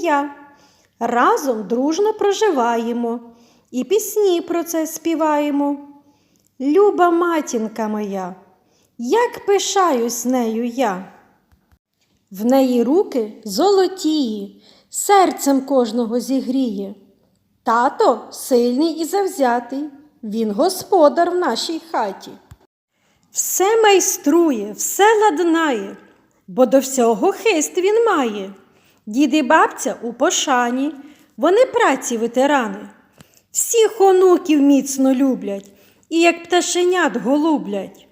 я. Разом дружно проживаємо і пісні про це співаємо. Люба матінка моя, як пишаюсь нею я. В неї руки золотії, серцем кожного зігріє. Тато сильний і завзятий, він господар в нашій хаті. Все майструє, все ладнає, бо до всього хист він має. Дід і бабця у пошані, вони праці ветерани. Всіх онуків міцно люблять і як пташенят голублять.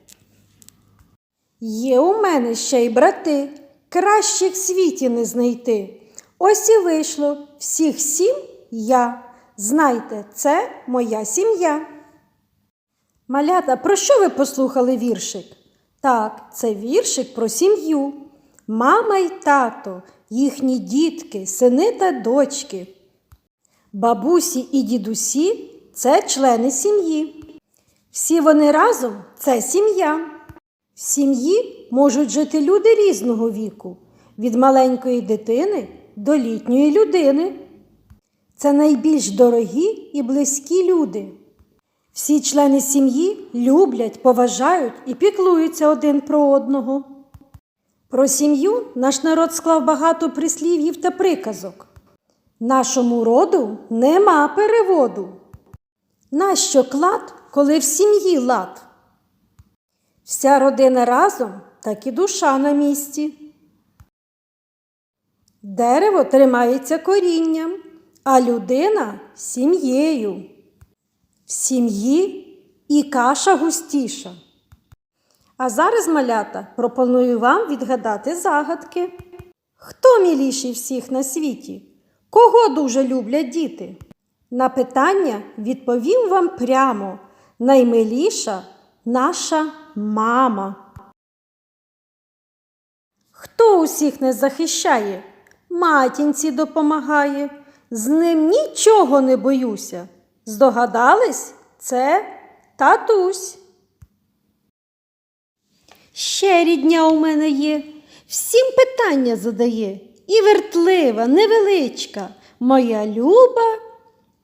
Є у мене ще й брати, кращих світі не знайти. Ось і вийшло всіх сім я. Знайте, це моя сім'я. Малята, про що ви послухали віршик? Так, це віршик про сім'ю. Мама й тато, їхні дітки, сини та дочки. Бабусі і дідусі це члени сім'ї. Всі вони разом це сім'я. В сім'ї можуть жити люди різного віку, від маленької дитини до літньої людини. Це найбільш дорогі і близькі люди. Всі члени сім'ї люблять, поважають і піклуються один про одного. Про сім'ю наш народ склав багато прислів'їв та приказок. Нашому роду нема переводу. Нащо клад, коли в сім'ї лад? Вся родина разом, так і душа на місці. Дерево тримається корінням, а людина сім'єю. В сім'ї і каша густіша. А зараз, малята, пропоную вам відгадати загадки. Хто міліший всіх на світі? Кого дуже люблять діти? На питання відповім вам прямо. Наймиліша наша мама. Хто усіх не захищає? Матінці допомагає. З ним нічого не боюся. Здогадались? Це татусь. Ще рідня у мене є, всім питання задає. І вертлива, невеличка, моя люба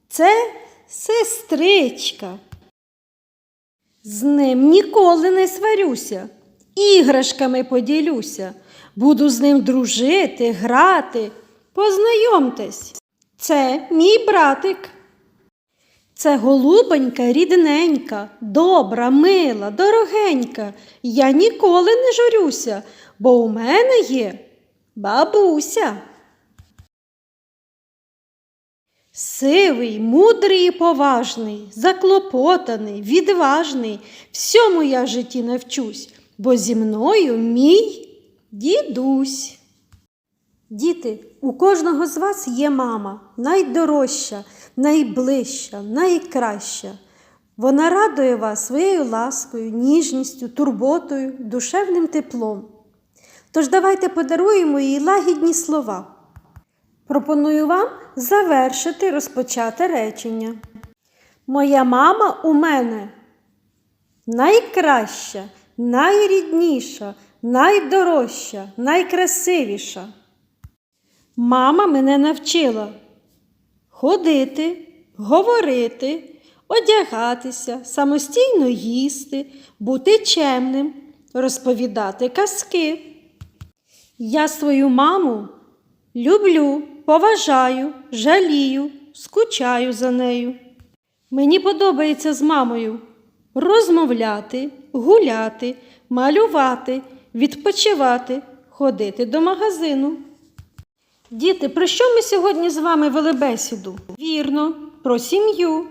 це сестричка. З ним ніколи не сварюся, іграшками поділюся, буду з ним дружити, грати. Познайомтесь, це мій братик. Це голубонька рідненька, добра, мила, дорогенька. Я ніколи не журюся, бо у мене є бабуся. Сивий, мудрий і поважний, заклопотаний, відважний, всьому я в житті навчусь, бо зі мною мій дідусь. Діти, у кожного з вас є мама, найдорожча, найближча, найкраща. Вона радує вас своєю ласкою, ніжністю, турботою, душевним теплом. Тож давайте подаруємо їй лагідні слова. Пропоную вам завершити розпочате речення. Моя мама у мене найкраща, найрідніша, найдорожча, найкрасивіша. Мама мене навчила ходити, говорити, одягатися, самостійно їсти, бути чемним, розповідати казки. Я свою маму люблю, поважаю, жалію, скучаю за нею. Мені подобається з мамою розмовляти, гуляти, малювати, відпочивати, ходити до магазину. Діти, про що ми сьогодні з вами вели бесіду? Вірно, про сім'ю.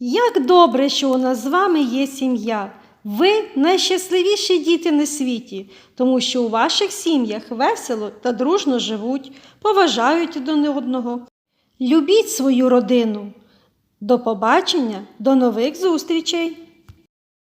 Як добре, що у нас з вами є сім'я. Ви найщасливіші діти на світі, тому що у ваших сім'ях весело та дружно живуть, поважають один одного. Любіть свою родину. До побачення, до нових зустрічей!